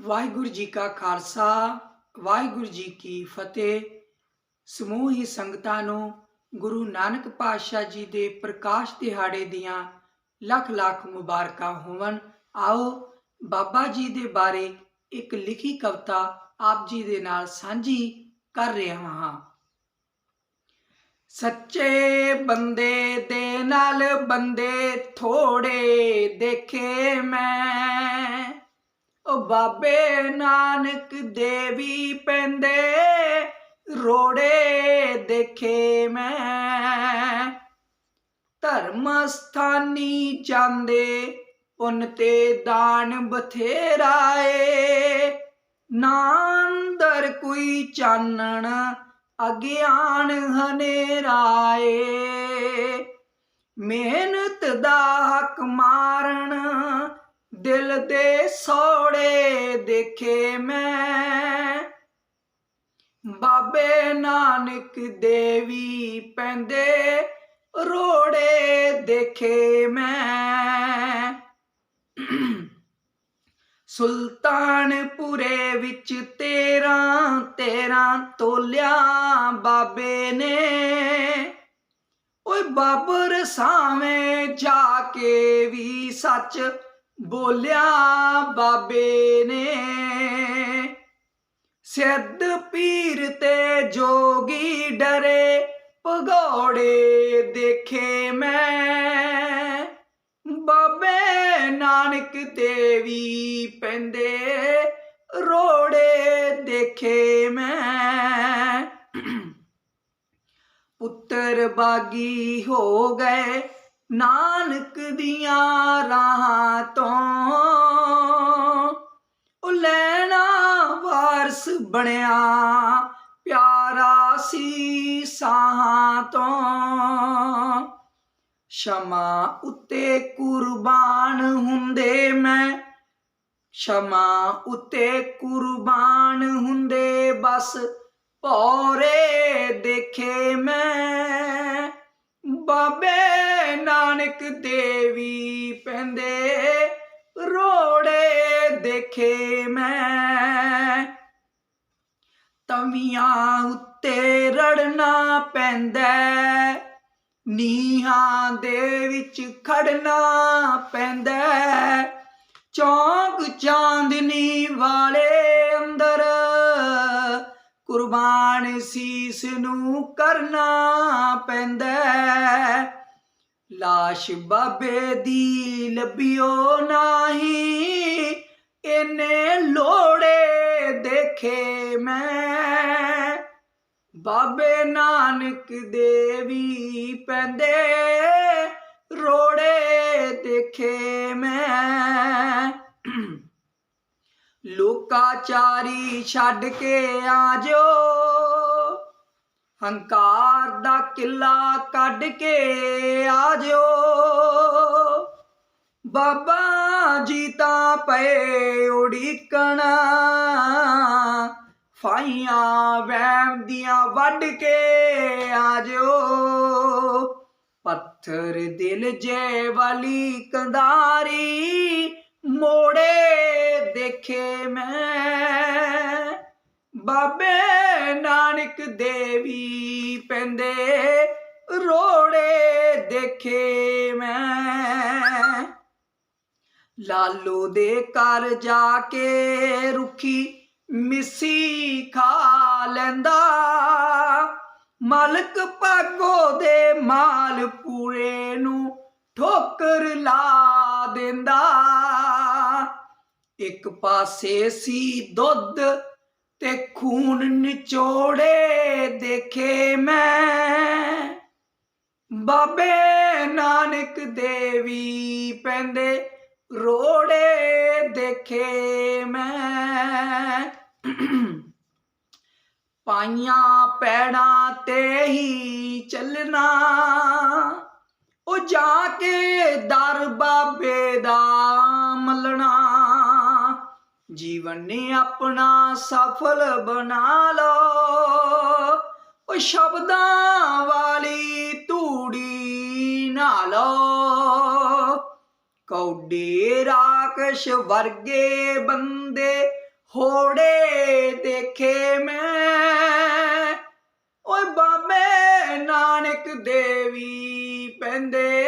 ਵਾਹਿਗੁਰੂ ਜੀ ਕਾ ਖਾਲਸਾ, ਵਾਹਿਗੁਰੂ ਜੀ ਕੀ ਫਤਿਹ। ਸਮੂਹ ਹੀ ਸੰਗਤਾਂ ਨੂੰ ਗੁਰੂ ਨਾਨਕ ਪਾਤਸ਼ਾਹ ਜੀ ਦੇ ਪ੍ਰਕਾਸ਼ ਦਿਹਾੜੇ ਦੀਆਂ ਲੱਖ ਲੱਖ ਮੁਬਾਰਕਾਂ ਹੋਵਨ ਆਓ ਬਾਬਾ ਜੀ ਦੇ ਬਾਰੇ ਇੱਕ ਲਿਖੀ ਕਵਿਤਾ ਆਪ ਜੀ ਦੇ ਨਾਲ ਸਾਂਝੀ ਕਰ ਰਿਹਾ ਹਾਂ। ਸੱਚੇ ਬੰਦੇ ਦੇ ਨਾਲ ਬੰਦੇ ਥੋੜੇ ਦੇਖੇ ਮੈਂ। ਉਹ ਬਾਬੇ ਨਾਨਕ ਦੇਵੀ ਪੈਂਦੇ, ਰੋੜੇ ਦੇਖੇ ਮੈਂ। ਧਰਮ ਸਥਾਨੀ ਜਾਂਦੇ ਪੁੰਨ ਤੇ ਦਾਨ ਬਥੇਰਾ ਏ ਨਾ ਅੰਦਰ ਕੋਈ ਚਾਨਣ, ਅਗਿਆਨ ਹਨੇਰਾ ਏ ਮਿਹਨਤ ਦਾ ਹੱਕ ਮਾਰਨ ਦਿਲ ਦੇ ਸੋੜੇ ਦੇਖੇ ਮੈਂ। ਬਾਬੇ ਨਾਨਕ ਦੇਵੀ ਪੈਂਦੇ ਰੋੜੇ ਦੇਖੇ ਮੈਂ। ਸੁਲਤਾਨਪੁਰੇ ਵਿੱਚ ਤੇਰਾਂ ਤੇਰਾਂ ਤੋਲਿਆ ਬਾਬੇ ਨੇ। ਓਏ ਬਾਬਰ ਸਾਵੇਂ ਜਾ ਕੇ ਵੀ ਸੱਚ ਬੋਲਿਆ ਬਾਬੇ ਨੇ, ਸਿੱਧ ਪੀਰ ਤੇ ਜੋਗੀ ਡਰੇ, ਭਗੌੜੇ ਦੇਖੇ ਮੈਂ। ਬਾਬੇ ਨਾਨਕ ਦੇਵੀ ਪੈਂਦੇ, ਰੋੜੇ ਦੇਖੇ ਮੈਂ। ਪੁੱਤਰ ਬਾਗੀ ਹੋ ਗਏ, ਨਾਨਕ ਦੀਆਂ ਰਾਹਾਂ ਤੋਂ ਉਹ ਲੈਣਾ ਵਾਰਸ ਬਣਿਆ, ਪਿਆਰਾ ਸੀ ਸਾਹਾਂ ਤੋਂ। ਸ਼ਮਾ ਉੱਤੇ ਕੁਰਬਾਨ ਹੁੰਦੇ ਮੈਂ, ਸ਼ਮਾ ਉੱਤੇ ਕੁਰਬਾਨ ਹੁੰਦੇ ਬਸ, ਭੌਰੇ ਦੇਖੇ ਮੈਂ। ਬਾਬੇ ਨਾਨਕ ਦੇਵੀ ਪੈਂਦੇ ਰੋੜੇ ਦੇਖੇ ਮੈਂ। ਤਵੀਆਂ ਉੱਤੇ ਰੜਨਾ ਪੈਂਦਾ, ਨੀਹਾਂ ਦੇ ਵਿੱਚ ਖੜਨਾ ਪੈਂਦਾ। ਚੌਂਕ ਚਾਂਦਨੀ ਵਾਲੇ ਕੁਰਬਾਨ ਸੀਸ ਨੂੰ ਕਰਨਾ ਪੈਂਦਾ ਲਾਸ਼ ਬਾਬੇ ਦੀ ਲੱਭਿਓ ਨਹੀਂ, ਇਹਨੇ ਲੋੜੇ ਦੇਖੇ ਮੈਂ। ਬਾਬੇ ਨਾਨਕ ਦੇਵੀ ਪੈਂਦੇ, ਰੋੜੇ ਦੇਖੇ ਮੈਂ। ਲੋਕਾਚਾਰੀ ਛੱਡ ਕੇ ਆ ਜੋ ਹੰਕਾਰ ਦਾ ਕਿਲਾ ਕੱਢ ਕੇ ਆ ਜੋ ਬਾਬਾ ਜੀ ਤਾਂ ਪਏ ਉਡੀਕਣ। ਫਾਈਆਂ ਵਹਿਮ ਦੀਆਂ ਵੱਢ ਕੇ ਆ ਜੋ ਪੱਥਰ ਦਿਲ ਜੇ ਵਾਲੀ ਕੰਧਾਰੀ ਮੋੜੇ ਦੇਖੇ ਮੈਂ। ਬਾਬੇ ਨਾਨਕ ਦੇਵੀ ਪੈਂਦੇ ਰੋੜੇ ਦੇਖੇ ਮੈਂ। ਲਾਲੋ ਦੇ ਘਰ ਜਾ ਕੇ ਰੁੱਖੀ ਮਿੱਸੀ ਖਾ ਲੈਂਦਾ। ਮਾਲਕ ਭਾਗੋ ਦੇ ਮਾਲ ਪੂਰੇ ਨੂੰ ਠੋਕਰ ਲਾ ਦਿੰਦਾ। ਇੱਕ ਪਾਸੇ ਸੀ ਦੁੱਧ ਤੇ ਖੂਨ ਨਿਚੋੜੇ ਦੇਖੇ ਮੈਂ। ਬਾਬੇ ਨਾਨਕ ਦੇਵੀ ਪੈਂਦੇ ਰੋੜੇ ਦੇਖੇ ਮੈਂ। ਪਾਈਆਂ ਪੈੜਾਂ ਤੇ ਹੀ ਚੱਲਣਾ। ਉਹ ਜਾ ਕੇ ਦਰ ਬਾਬੇ ਦਾ ਜੀਵਨ ਨੇ ਆਪਣਾ ਸਫਲ ਬਣਾ ਲਓ। ਉਹ ਸ਼ਬਦਾਂ ਵਾਲੀ ਧੂੜੀ ਨਾਲ ਕੌਡੇ ਰਾਕਸ਼ ਵਰਗੇ ਬੰਦੇ ਹੋੜੇ ਦੇਖੇ ਮੈਂ। ਓਏ ਬਾਬੇ ਨਾਨਕ ਦੇਵੀ ਪੈਂਦੇ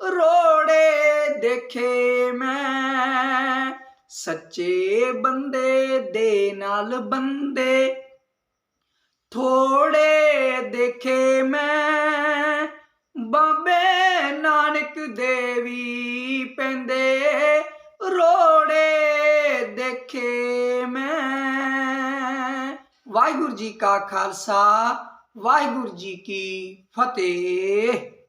ਰੋੜੇ ਦੇਖੇ ਮੈਂ। ਸੱਚੇ ਬੰਦੇ ਦੇ ਨਾਲ ਬੰਦੇ। ਥੋੜੇ ਦੇਖੇ ਮੈਂ ਬਾਬੇ ਨਾਨਕ ਦੇਵੀ ਪੈਂਦੇ। ਰੋੜੇ ਦੇਖੇ ਮੈਂ। ਵਾਹਿਗੁਰੂ ਜੀ ਕਾ ਖਾਲਸਾ, ਵਾਹਿਗੁਰੂ ਜੀ ਕੀ ਫਤਿਹ।